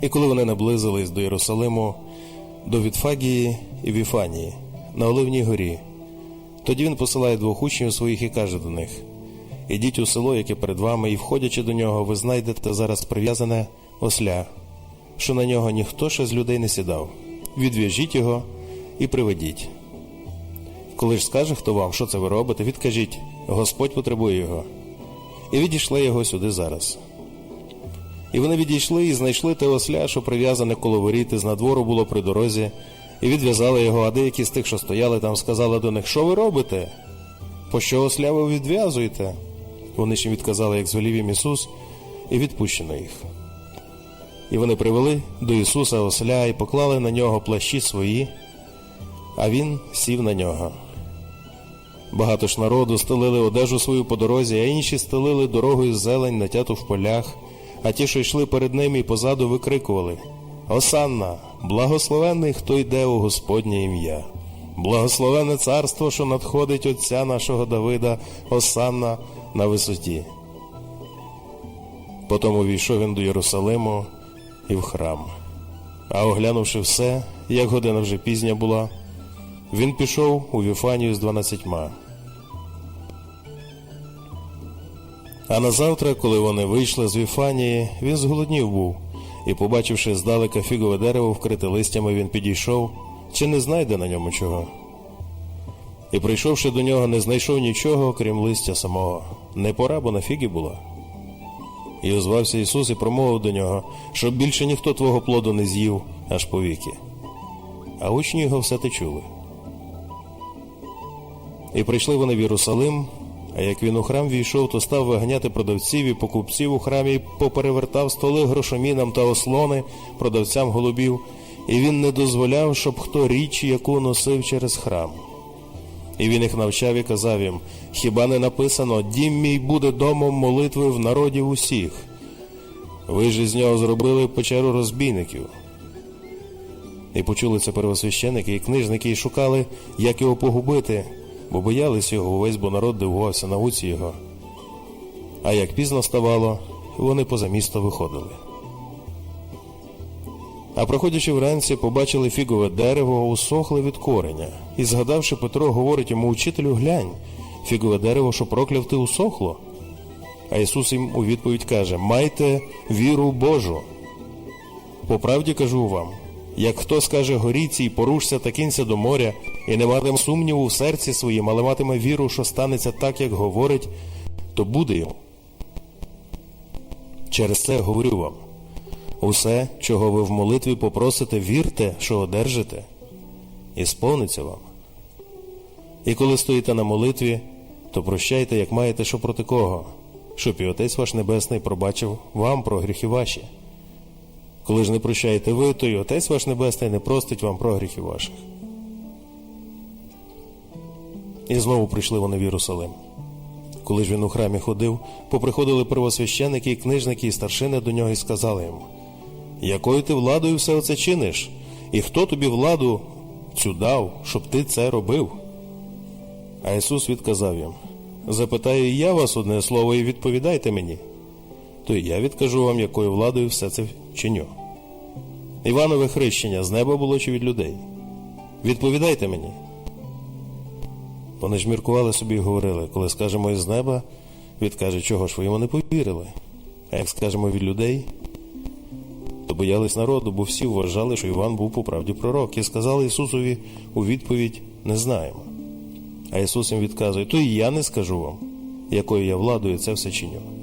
І коли вони наблизились до Єрусалиму, до Вітфагії і Віфанії, на Оливній горі, тоді він посилає двох учнів своїх і каже до них: Ідіть у село, яке перед вами, і, входячи до нього, ви знайдете зараз прив'язане осля, що на нього ніхто ще з людей не сідав. Відв'яжіть його і приведіть. Коли ж скаже хто вам, що це ви робите, відкажіть, Господь потребує його. І відійшли його сюди зараз. І вони відійшли і знайшли те осля, що прив'язане коло воріт, з надвору було при дорозі, і відв'язали його, а деякі з тих, що стояли там, сказали до них, що ви робите? Пощо осля ви відв'язуєте? Вони їм відказали, як звелів їм Ісус, і відпущено їх. І вони привели до Ісуса осля і поклали на нього плащі свої, а Він сів на нього. Багато ж народу стелили одежу свою по дорозі, а інші стелили дорогою зелень, натяту в полях, а ті, що йшли перед ними і позаду, викрикували Осанна, благословенний, хто йде у Господнє ім'я, благословенне царство, що надходить Отця нашого Давида, Осанна на висоті. Потім увійшов він до Єрусалиму і в храм. А оглянувши все, як година вже пізня була, він пішов у Віфанію з дванадцятьма. А назавтра, коли вони вийшли з Віфанії, він зголоднів був, і, побачивши здалека фігове дерево, вкрите листями, він підійшов, чи не знайде на ньому чого. І, прийшовши до нього, не знайшов нічого, крім листя самого. Не пора, бо на фігі була. І озвався Ісус і промовив до нього, щоб більше ніхто твого плоду не з'їв аж повіки. А учні його все те чули. І прийшли вони в Єрусалим, а як він у храм війшов, то став виганяти продавців і покупців у храмі поперевертав столи грошомінам та ослони продавцям голубів, і він не дозволяв, щоб хто річ, яку носив через храм. І він їх навчав і казав їм: Хіба не написано, дім мій буде домом молитви в народів усіх? Ви ж із нього зробили печеру розбійників. І почули це первосвященики і книжники, і шукали, як його погубити, бо боялись його увесь, бо народ дивувався науці його. А як пізно ставало, вони поза місто виходили. А проходячи вранці, побачили фігове дерево, усохле від кореня. І згадавши, Петро говорить йому учителю, глянь, фігове дерево, що прокляв ти усохло. А Ісус їм у відповідь каже: Майте віру Божу. По правді кажу вам, як хто скаже горіці і порушся та кинься до моря, і не матиме сумніву в серці своїм, але матиме віру, що станеться так, як говорить, то буде йому. Через це говорю вам. Усе, чого ви в молитві попросите, вірте, що одержите, і сповниться вам. І коли стоїте на молитві, то прощайте, як маєте, що проти кого, щоб і Отець ваш Небесний пробачив вам про гріхи ваші. Коли ж не прощаєте ви, то і Отець ваш Небесний не простить вам про гріхи ваших. І знову прийшли вони в Єрусалим. Коли ж він у храмі ходив, поприходили первосвященики книжники і старшини до нього і сказали йому, якою ти владою все оце чиниш, і хто тобі владу цю дав, щоб ти це робив? А Ісус відказав їм, запитаю я вас одне слово, і відповідайте мені, то і я відкажу вам, якою владою все це чиню. Іванове хрещення з неба було чи від людей? Відповідайте мені. Вони ж міркували собі і говорили, коли скажемо із неба, відкаже, чого ж ви йому не повірили. А як скажемо від людей, то боялись народу, бо всі вважали, що Іван був по правді пророк, і сказали Ісусові у відповідь не знаємо. А Ісус їм відказує, то і я не скажу вам, якою я владою це все чиню.